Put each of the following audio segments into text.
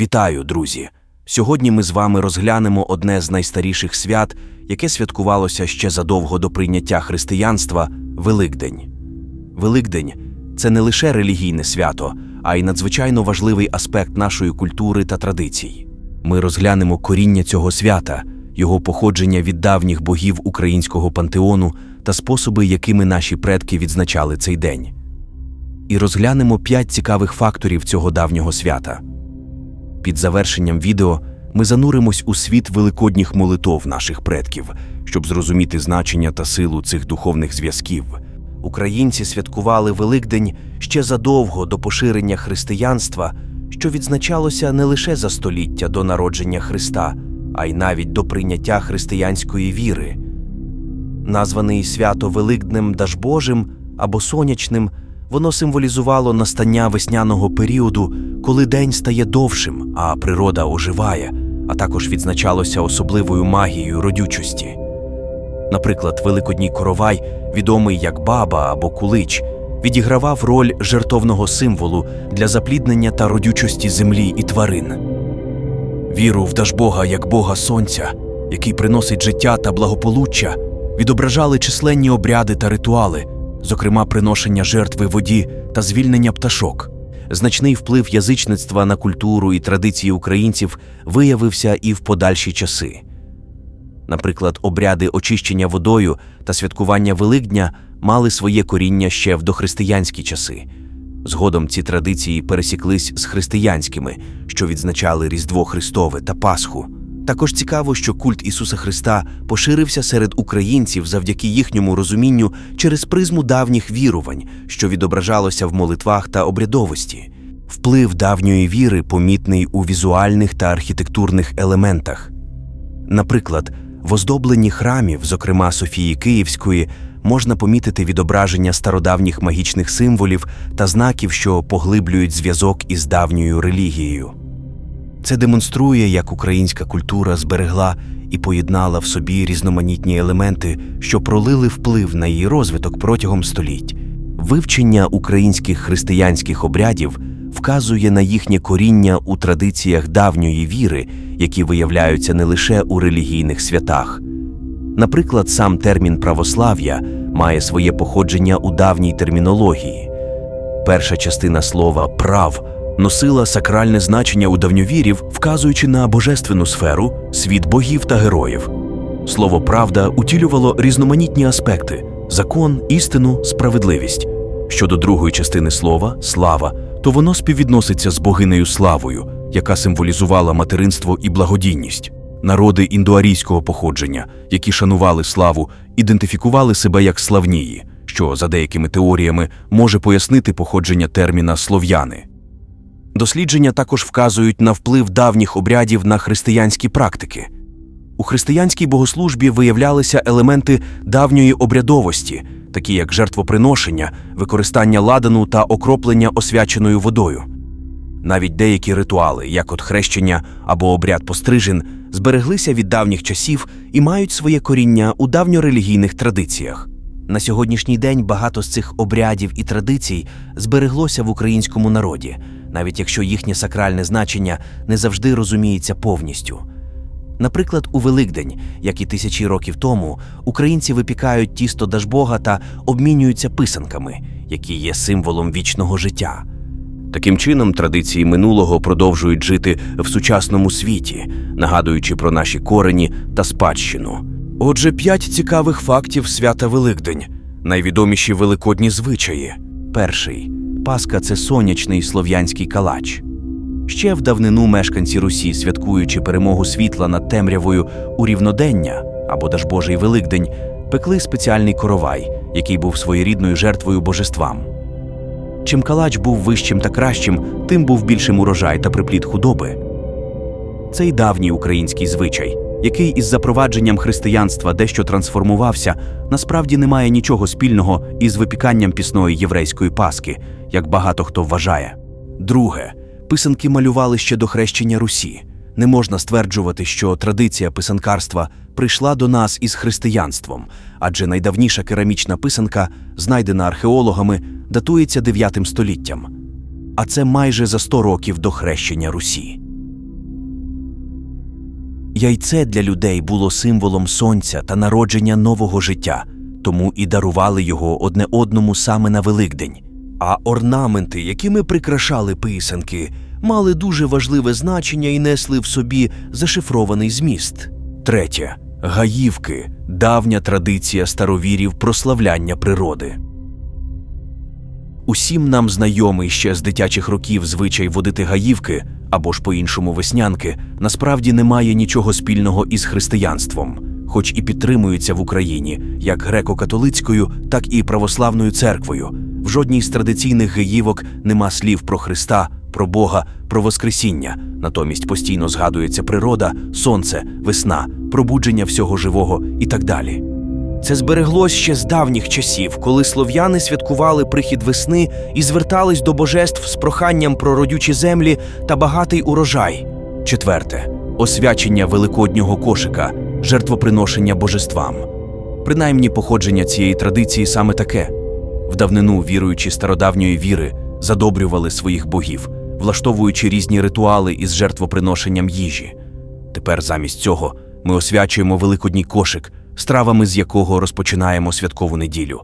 Вітаю, друзі! Сьогодні ми з вами розглянемо одне з найстаріших свят, яке святкувалося ще задовго до прийняття християнства Великдень. Великдень це не лише релігійне свято, а й надзвичайно важливий аспект нашої культури та традицій. Ми розглянемо коріння цього свята, його походження від давніх богів українського пантеону та способи, якими наші предки відзначали цей день. І розглянемо п'ять цікавих факторів цього давнього свята. Під завершенням відео ми зануримось у світ великодніх молитов наших предків, щоб зрозуміти значення та силу цих духовних зв'язків. Українці святкували Великдень ще задовго до поширення християнства, що відзначалося не лише за століття до народження Христа, а й навіть до прийняття християнської віри. Названий свято Великднем Дажбожим або сонячним, воно символізувало настання весняного періоду, коли день стає довшим, а природа оживає, а також відзначалося особливою магією родючості. Наприклад, Великодній коровай, відомий як баба або кулич, відігравав роль жертовного символу для запліднення та родючості землі і тварин. Віру в Дажбога як Бога Сонця, який приносить життя та благополуччя, відображали численні обряди та ритуали, зокрема приношення жертви воді та звільнення пташок. Значний вплив язичництва на культуру і традиції українців виявився і в подальші часи. Наприклад, обряди очищення водою та святкування Великдня мали своє коріння ще в дохристиянські часи. Згодом ці традиції пересіклись з християнськими, що відзначали Різдво Христове та Пасху. Також цікаво, що культ Ісуса Христа поширився серед українців завдяки їхньому розумінню через призму давніх вірувань, що відображалося в молитвах та обрядовості. Вплив давньої віри помітний у візуальних та архітектурних елементах. Наприклад, в оздобленні храмів, зокрема Софії Київської, можна помітити відображення стародавніх магічних символів та знаків, що поглиблюють зв'язок із давньою релігією. Це демонструє, як українська культура зберегла і поєднала в собі різноманітні елементи, що пролили вплив на її розвиток протягом століть. Вивчення українських християнських обрядів вказує на їхнє коріння у традиціях давньої віри, які виявляються не лише у релігійних святах. Наприклад, сам термін православ'я має своє походження у давній термінології. Перша частина слова прав носила сакральне значення у давньовірів, вказуючи на божественну сферу, світ богів та героїв. Слово правда утілювало різноманітні аспекти закон, істину, справедливість. Щодо другої частини слова слава, то воно співвідноситься з богинею славою, яка символізувала материнство і благодійність. Народи індоарійського походження, які шанували славу, ідентифікували себе як славнії, що, за деякими теоріями, може пояснити походження терміна слов'яни. Дослідження також вказують на вплив давніх обрядів на християнські практики. У християнській богослужбі виявлялися елементи давньої обрядовості, такі як жертвоприношення, використання ладану та окроплення освяченою водою. Навіть деякі ритуали, як от хрещення або обряд пострижен, збереглися від давніх часів і мають своє коріння у давньорелігійних традиціях. На сьогоднішній день багато з цих обрядів і традицій збереглося в українському народі, навіть якщо їхнє сакральне значення не завжди розуміється повністю. Наприклад, у Великдень, як і тисячі років тому, українці випікають тісто Дажбога та обмінюються писанками, які є символом вічного життя. Таким чином, традиції минулого продовжують жити в сучасному світі, нагадуючи про наші корені та спадщину. Отже, п'ять цікавих фактів свята Великдень, найвідоміші великодні звичаї. Перший Пасха це сонячний слов'янський калач. Ще в давнину мешканці Русі, святкуючи перемогу світла над темрявою у рівнодення або Дажбожий Великдень, пекли спеціальний коровай, який був своєрідною жертвою божествам. Чим калач був вищим та кращим, тим був більшим урожай та припліт худоби. Цей давній український звичай, який із запровадженням християнства дещо трансформувався, насправді не має нічого спільного із випіканням пісної єврейської паски, як багато хто вважає. Друге, писанки малювали ще до хрещення Русі. Не можна стверджувати, що традиція писанкарства прийшла до нас із християнством, адже найдавніша керамічна писанка, знайдена археологами, датується 9 століттям. А це майже за 100 років до хрещення Русі. Яйце для людей було символом сонця та народження нового життя, тому і дарували його одне одному саме на Великдень. А орнаменти, якими прикрашали писанки, мали дуже важливе значення і несли в собі зашифрований зміст. Третє гаївки давня традиція старовірів прославляння природи. Усім нам знайомий ще з дитячих років звичай водити гаївки або ж по-іншому веснянки, насправді не має нічого спільного із християнством, хоч і підтримується в Україні як греко-католицькою, так і православною церквою. В жодній з традиційних гаївок нема слів про Христа, про Бога, про Воскресіння. Натомість постійно згадується природа, сонце, весна, пробудження всього живого і так далі. Це збереглось ще з давніх часів, коли слов'яни святкували прихід весни і звертались до божеств з проханням про родючі землі та багатий урожай. Четверте освячення великоднього кошика, жертвоприношення божествам. Принаймні походження цієї традиції саме таке. В давнину віруючі стародавньої віри задобрювали своїх богів, влаштовуючи різні ритуали із жертвоприношенням їжі. Тепер замість цього ми освячуємо великодній кошик, стравами з якого розпочинаємо святкову неділю.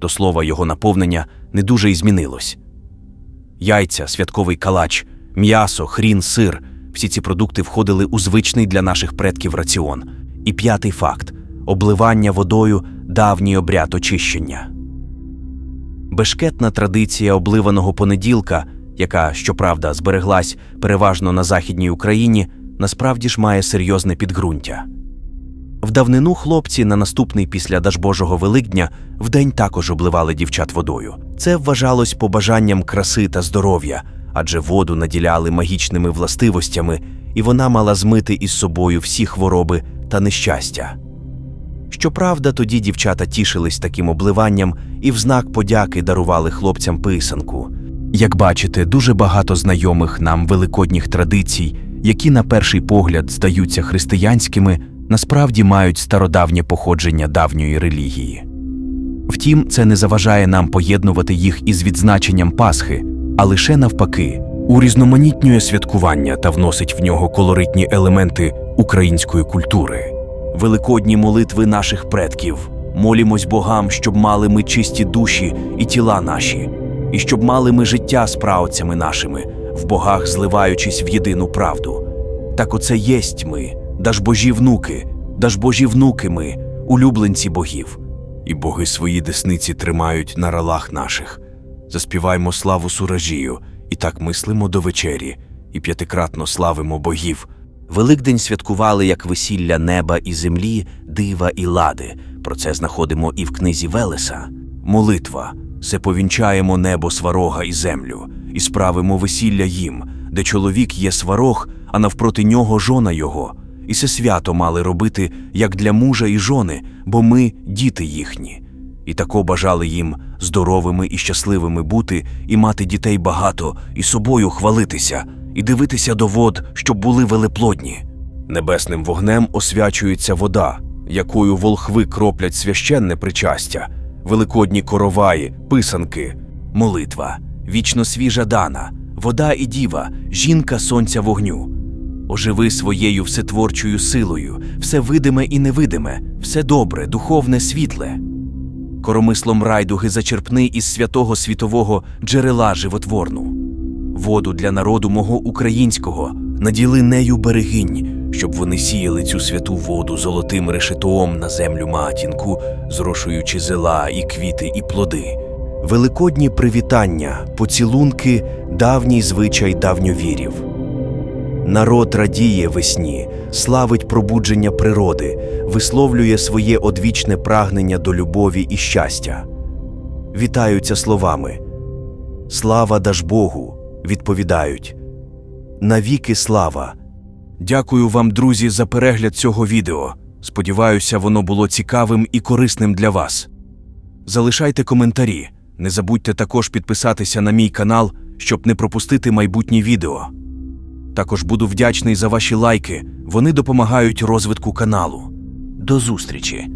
До слова, його наповнення не дуже й змінилось. Яйця, святковий калач, м'ясо, хрін, сир всі ці продукти входили у звичний для наших предків раціон. І п'ятий факт обливання водою давній обряд очищення. Бешкетна традиція обливаного понеділка, яка, щоправда, збереглась переважно на Західній Україні, насправді ж має серйозне підґрунтя. В давнину хлопці на наступний після Дажбожого Великдня вдень також обливали дівчат водою. Це вважалось побажанням краси та здоров'я, адже воду наділяли магічними властивостями, і вона мала змити із собою всі хвороби та нещастя. Щоправда, тоді дівчата тішились таким обливанням і в знак подяки дарували хлопцям писанку. Як бачите, дуже багато знайомих нам великодніх традицій, які на перший погляд здаються християнськими, насправді мають стародавнє походження давньої релігії. Втім, це не заважає нам поєднувати їх із відзначенням Пасхи, а лише навпаки, урізноманітнює святкування та вносить в нього колоритні елементи української культури. Великодні молитви наших предків. Молімось богам, щоб мали ми чисті душі і тіла наші, і щоб мали ми життя з правцями нашими, в богах зливаючись в єдину правду. Так оце єсть ми, дажбожі внуки, дажбожі внуки ми, улюбленці богів. І боги свої десниці тримають на ралах наших. Заспіваймо славу суражію, і так мислимо до вечері, і п'ятикратно славимо богів. Великдень святкували як весілля неба і землі, дива і лади. Про це знаходимо і в книзі Велеса. Молитва се повінчаємо небо сварога і землю, і справимо весілля їм, де чоловік є сварог, а навпроти нього жона його. І се свято мали робити, як для мужа і жони, бо ми діти їхні. І тако бажали їм здоровими і щасливими бути, і мати дітей багато, і собою хвалитися, і дивитися до вод, щоб були велеплодні. Небесним вогнем освячується вода, якою волхви кроплять священне причастя, великодні короваї, писанки, молитва, вічно свіжа дана, вода і діва, жінка сонця вогню. Оживи своєю всетворчою силою, все видиме і невидиме, все добре, духовне, світле. Коромислом райдуги зачерпни із святого світового джерела животворну. Воду для народу мого українського наділи нею берегинь, щоб вони сіяли цю святу воду золотим решетом на землю матінку, зрошуючи зела і квіти, і плоди. Великодні привітання, поцілунки, давній звичай давньовірів. Народ радіє весні, славить пробудження природи, висловлює своє одвічне прагнення до любові і щастя. Вітаються словами Слава Дажбогу! відповідають Навіки слава! Дякую вам, друзі, за перегляд цього відео. Сподіваюся, воно було цікавим і корисним для вас. Залишайте коментарі. Не забудьте також підписатися на мій канал, щоб не пропустити майбутні відео. Також буду вдячний за ваші лайки, вони допомагають розвитку каналу. До зустрічі!